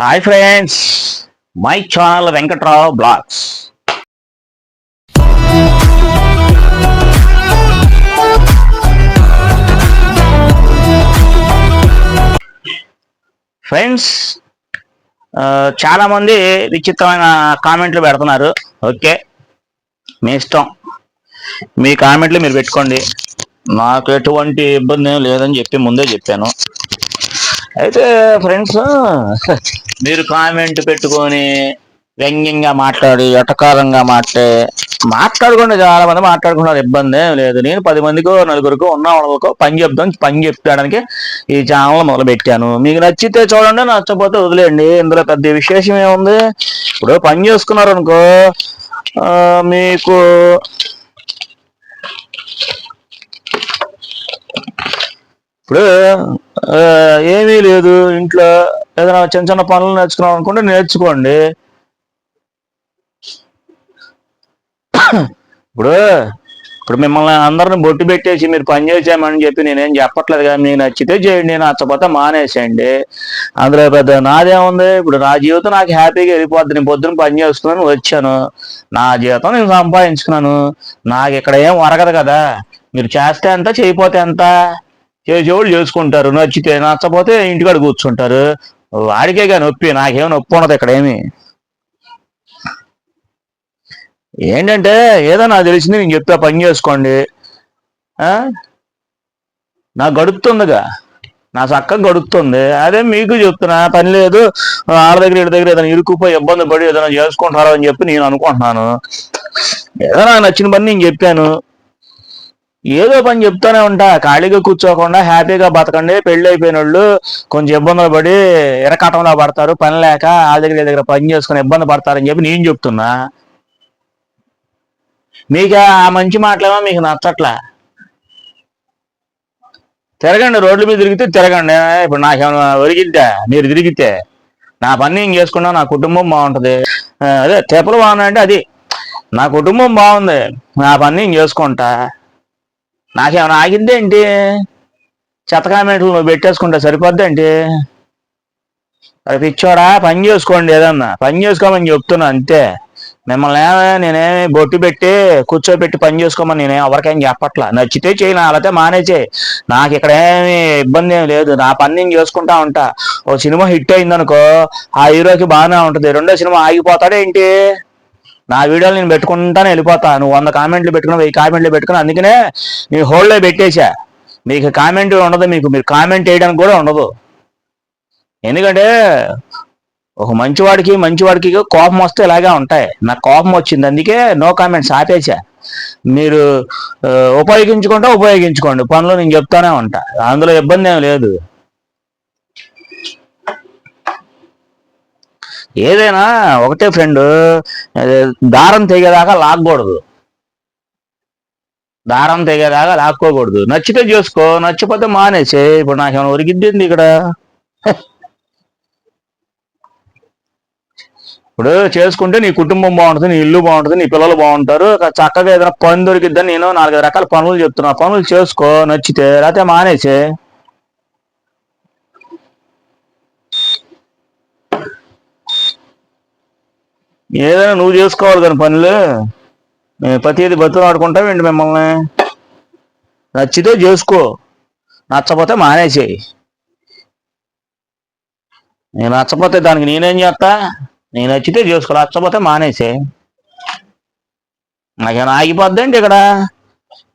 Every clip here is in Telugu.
Hi friends my channel Venkatrao blogs friends చాలామంది విచిత్రమైన కామెంట్లు పెడుతున్నారు. ఓకే మీ ఇష్టం. మీ కామెంట్లు మీరు పెట్టుకోండి. నాకు ఎటువంటి ఇబ్బంది ఏం లేదని చెప్పి ముందే చెప్పాను. అయితే ఫ్రెండ్స్ మీరు కామెంట్ పెట్టుకొని వ్యంగ్యంగా మాట్లాడి ఎటకారంగా మాట్లాడే మాట్లాడుకుంటే చాలా మంది మాట్లాడుకున్నారు ఇబ్బంది ఏం లేదు. నేను పది మందికి నలుగురికి ఉన్న వాళ్ళకు పని చెప్తాం పని చెప్పడానికి ఈ ఛానల్ మొదలు పెట్టాను మీకు నచ్చితే చూడండి నచ్చకపోతే వదిలేయండి. ఇందులో పెద్ద విశేషం ఏముంది? ఇప్పుడు పని చేసుకున్నారు అనుకో మీకు ఇప్పుడు ఏమీ లేదు. ఇంట్లో ఏదైనా చిన్న చిన్న పనులు నేర్చుకున్నాం అనుకుంటే నేర్చుకోండి. ఇప్పుడు ఇప్పుడు మిమ్మల్ని అందరిని బొట్టు పెట్టేసి మీరు పని చేసామని చెప్పి నేనేం చెప్పట్లేదు కానీ మీకు నచ్చితే చేయండి. నచ్చకపోతే మానేసేయండి. అందులో పెద్ద నాదేముంది? ఇప్పుడు నా జీవితం నాకు హ్యాపీగా వెళ్ళిపోద్ది. నేను పొద్దున పని చేసుకున్నాను వచ్చాను. నా జీవితం నేను సంపాదించుకున్నాను. నాకు ఇక్కడ ఏం వరగదు కదా. మీరు చేస్తే ఎంత చేయిపోతే ఎంత? చేసేవాళ్ళు చేసుకుంటారు నచ్చితే నచ్చపోతే ఇంటికాడ కూర్చుంటారు. వాడికే కానీ నొప్పి నాకేం నొప్పి ఉండదు ఇక్కడ ఏమి. ఏంటంటే ఏదో నాకు తెలిసింది నేను చెప్తా పని చేసుకోండి. ఆ? నాకు గడుపుతుందిగా. నా చక్కగా గడుపుతుంది. అదే మీకు చెప్తున్నా పని లేదు. వాళ్ళ దగ్గర ఇటు దగ్గర ఏదైనా ఇరుక్కుపోయి ఇబ్బంది పడి ఏదైనా చేసుకుంటారో అని చెప్పి నేను అనుకుంటున్నాను. ఏదో నాకు నచ్చిన పని నేను చెప్పాను. ఏదో పని చెప్తానే ఉంటా. ఖాళీగా కూర్చోకుండా హ్యాపీగా బతకండి. పెళ్ళి అయిపోయిన వాళ్ళు కొంచెం ఇబ్బందులు పడి ఎరకటంలో పడతారు. పని లేక ఆ దగ్గర దగ్గర పని చేసుకుని ఇబ్బంది పడతారని చెప్పి నేను చెప్తున్నా. మీకు ఆ మంచి మాటలేమో మీకు నచ్చట్లా. తిరగండి. రోడ్ల మీద తిరిగితే తిరగండి. ఇప్పుడు నాకేమైనా ఒరిగిద్దా? మీరు తిరిగితే. నా పని నేను చేసుకున్నా నా కుటుంబం బాగుంటుంది. అదే తెప్పలు బాగున్నాయంటే అది. నా కుటుంబం బాగుంది. నా పని నేను చేసుకుంటా. నాకేమైనా ఆగిద్దేంటి చెత్త కామెంట్లు నువ్వు పెట్టేసుకుంటే సరిపోద్దేంటి అది పిచ్చోడా పని చేసుకోండి ఏదన్నా. పని చేసుకోమని చెప్తున్నా అంతే. మిమ్మల్ని నేనేమి బొట్టు పెట్టి కూర్చోబెట్టి పని చేసుకోమని నేనేం ఎవరికేం చెప్పట్లా. నచ్చితే చేయి నా అలాతే మానేచే. నాకు ఇక్కడ ఏమి ఇబ్బంది ఏం లేదు. నా పని నేను చేసుకుంటా ఉంటా. ఓ సినిమా హిట్ అయిందనుకో ఆ హీరోకి బాగానే ఉంటుంది. రెండో సినిమా ఆగిపోతాడేంటి నా వీడియోలు నేను పెట్టుకుంటానే వెళ్ళిపోతా. నువ్వు వంద కామెంట్లు పెట్టుకుని వెయ్యి కామెంట్లు పెట్టుకుని అందుకనే నీ హోల్డ్లో పెట్టేశా. మీకు కామెంట్ ఉండదు మీకు మీరు కామెంట్ వేయడానికి కూడా ఉండదు. ఎందుకంటే ఒక మంచివాడికి మంచివాడికి కోపం వస్తే ఇలాగే ఉంటాయి. నాకు కోపం వచ్చింది అందుకే నో కామెంట్స్ ఆపేసా మీరు ఉపయోగించుకుంటే ఉపయోగించుకోండి. పనులు నేను చెప్తానే ఉంటా. అందులో ఇబ్బంది ఏం లేదు. ఏదైనా ఒకటే ఫ్రెండ్ దారం తెగేదాకా లాక్కూడదు దారం తెగేదాకా లాక్కోకూడదు. నచ్చితే చేసుకో నచ్చిపోతే మానేసే. ఇప్పుడు నాకేమైనా ఒరిగిద్దింది ఇక్కడ? ఇప్పుడు చేసుకుంటే నీ కుటుంబం బాగుంటుంది నీ ఇల్లు బాగుంటుంది నీ పిల్లలు బాగుంటారు. చక్కగా ఏదైనా పని దొరికిద్దని నేను నాలుగైదు రకాల పనులు చెప్తున్నా. పనులు చేసుకో నచ్చితే లేకపోతే మానేసే. ఏదైనా నువ్వు చేసుకోవాలి కానీ పనులు. నేను ప్రతిది బతులు ఆడుకుంటావేంటి మిమ్మల్ని? నచ్చితే చేసుకో నచ్చపోతే మానేసేయి. నేను నచ్చపోతే దానికి నేనేం చేస్తా? నేను నచ్చితే చేసుకో నచ్చపోతే మానేసే నాకేమైనా ఆగిపోద్దండి ఇక్కడ?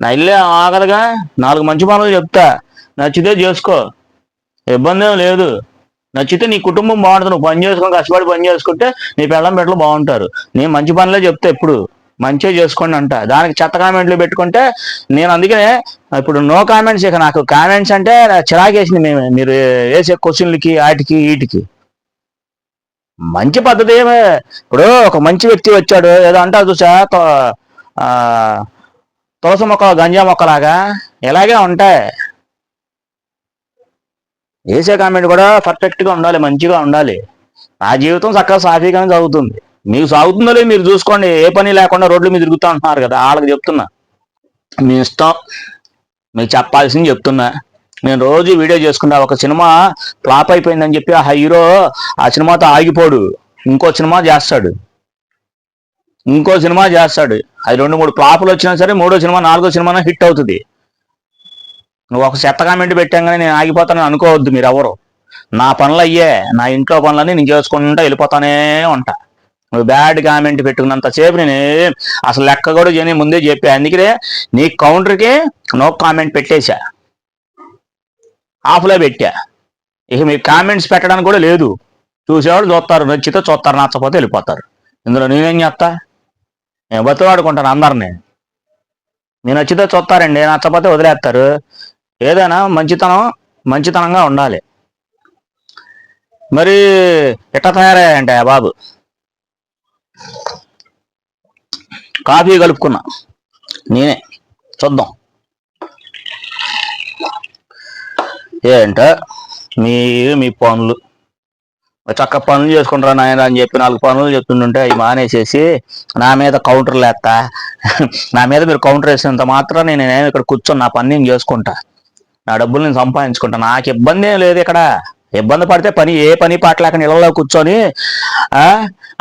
నా ఇల్లే ఆగదుగా. నాలుగు మంచి పనులు చెప్తా. నచ్చితే చేసుకో. ఇబ్బంది ఏం లేదు. నచ్చితే నీ కుటుంబం బాగుంటుంది నువ్వు పని చేసుకుని కష్టపడి పని చేసుకుంటే నీ పెళ్ళం బిడ్డలు బాగుంటారు. నేను మంచి పనులే చెప్తా ఎప్పుడు. మంచిగా చేసుకోండి అంట. దానికి చెత్త కామెంట్లు పెట్టుకుంటే నేను అందుకనే ఇప్పుడు నో కామెంట్స్ ఇక నాకు కామెంట్స్ అంటే చిరాకేసింది మేము. మీరు వేసే క్వశ్చన్లకి వాటికి వీటికి. మంచి పద్ధతి ఏమే? ఇప్పుడు ఒక మంచి వ్యక్తి వచ్చాడు ఏదో అంటారు చూసా? తో- తులసి మొక్క గంజా మొక్కలాగా. ఇలాగే ఉంటాయి. వేసే కామెంట్ కూడా పర్ఫెక్ట్గా ఉండాలి మంచిగా ఉండాలి. నా జీవితం చక్కగా సాఫీగానే సాగుతుంది. మీకు సాగుతుందో మీరు చూసుకోండి. ఏ పని లేకుండా రోడ్ల మీద తిరుగుతూ ఉంటున్నారు కదా వాళ్ళకి చెప్తున్నా. మీ ఇష్టం మీకు చెప్పాల్సింది చెప్తున్నా. నేను రోజు వీడియో చేసుకుంటా ఒక సినిమా ఫ్లాప్ అయిపోయిందని చెప్పి ఆ హీరో ఆ సినిమాతో ఆగిపోడు. ఇంకో సినిమా చేస్తాడు. ఇంకో సినిమా చేస్తాడు. అది రెండు మూడు ఫ్లాపులు వచ్చినా సరే మూడో సినిమా నాలుగో సినిమా హిట్ అవుతుంది. నువ్వు ఒక చెత్త కామెంట్ పెట్టాగానే నేను ఆగిపోతానని అనుకోవద్దు మీరు ఎవరు నా పనులు అయ్యే నా ఇంట్లో పనులన్నీ నేను చేసుకుంటా వెళ్ళిపోతానే ఉంటా. నువ్వు బ్యాడ్ కామెంట్ పెట్టుకున్నంత సేపు నేను అసలు లెక్క కూడా చేయని ముందే చెప్పా. అందుకే నీ కౌంటర్కి నో కామెంట్ పెట్టేశా. ఆఫ్లో పెట్టా. ఇక మీ కామెంట్స్ పెట్టడానికి కూడా లేదు. చూసేవాడు చూస్తారు నచ్చితే చూస్తారు నచ్చకపోతే వెళ్ళిపోతారు. ఇందులో నేనేం చేస్తా? నేను బతివాడుకుంటాను అందరినీ. నేను నచ్చితే చూస్తారండి నచ్చకపోతే వదిలేస్తారు. ఏదైనా మంచితనం మంచితనంగా ఉండాలి. మరి ఎట్ట తయారయ్యాయంటే ఆ బాబు? కాఫీ కలుపుకున్నా. నేనే. చూద్దాం. ఏంట? మీరు మీ పనులు. చక్క పనులు చేసుకుంటారా నాయన అని చెప్పి నాలుగు పనులు చెప్తుంటుంటే అవి మానేసేసి నా మీద కౌంటర్లు వేస్తా నా మీద మీరు కౌంటర్ వేసినంత మాత్రం నేను నేను ఇక్కడ కూర్చొని నా పని నేను చేసుకుంటా. నా డబ్బులు నేను సంపాదించుకుంటా. నాకు ఇబ్బంది ఏం లేదు ఇక్కడ. ఇబ్బంది పడితే పని ఏ పని పాటలేక ఇళ్ళలో కూర్చొని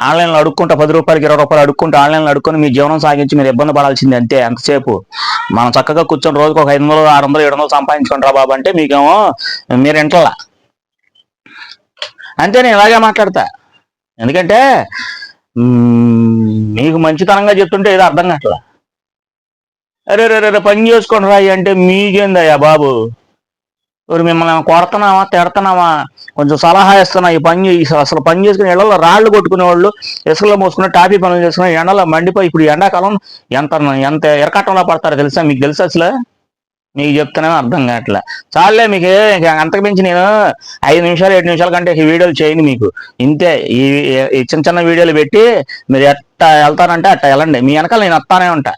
ఆన్లైన్లో అడుక్కుంటా పది రూపాయలకి ఇరవై రూపాయలు అడుక్కుంటా ఆన్లైన్లో అడుక్కొని మీ జీవనం సాగించి మీరు ఇబ్బంది పడాల్సింది అంతే ఎంతసేపు మనం చక్కగా కూర్చొని రోజుకు ఒక ఐదు వందలు ఆరు వందలు ఏడు వందలు సంపాదించుకుంటారా బాబు అంటే మీకేమో మీరు ఇంటలా. అంతే నేను ఇలాగే మాట్లాడతా. ఎందుకంటే మీకు మంచితనంగా చెప్తుంటే ఏదో అర్థం కావట్లా. అరే రే రే పని చేసుకోండి రాయి అంటే మీకేందయ్యా బాబు? ఇప్పుడు మిమ్మల్ని ఏమైనా కొడుతున్నావా తిడుతున్నావా? కొంచెం సలహా ఇస్తున్నా ఈ పని అసలు పని చేసుకుని ఎండలో రాళ్ళు కొట్టుకునే వాళ్ళు ఇసుకలో మోసుకుని టాపీ పనులు చేసుకుని ఎండలో మండిపోయి ఇప్పుడు ఎండాకాలం ఎంత ఎంత ఎరకట్టంలో పడతారో తెలుసా? మీకు తెలుసా అసలు? మీకు చెప్తానే అర్థం కావట్లే. చాలే మీకు అంతకుమించి అంతకు మించి నేను ఐదు నిమిషాలు ఏడు నిమిషాల కంటే ఈ వీడియోలు చేయను మీకు. ఇంతే ఈ ఈ చిన్న చిన్న వీడియోలు పెట్టి మీరు ఎట్ట వెళ్తారంటే అట్ట వెళ్ళండి. మీ వెనకాల నేను వస్తానే ఉంటా.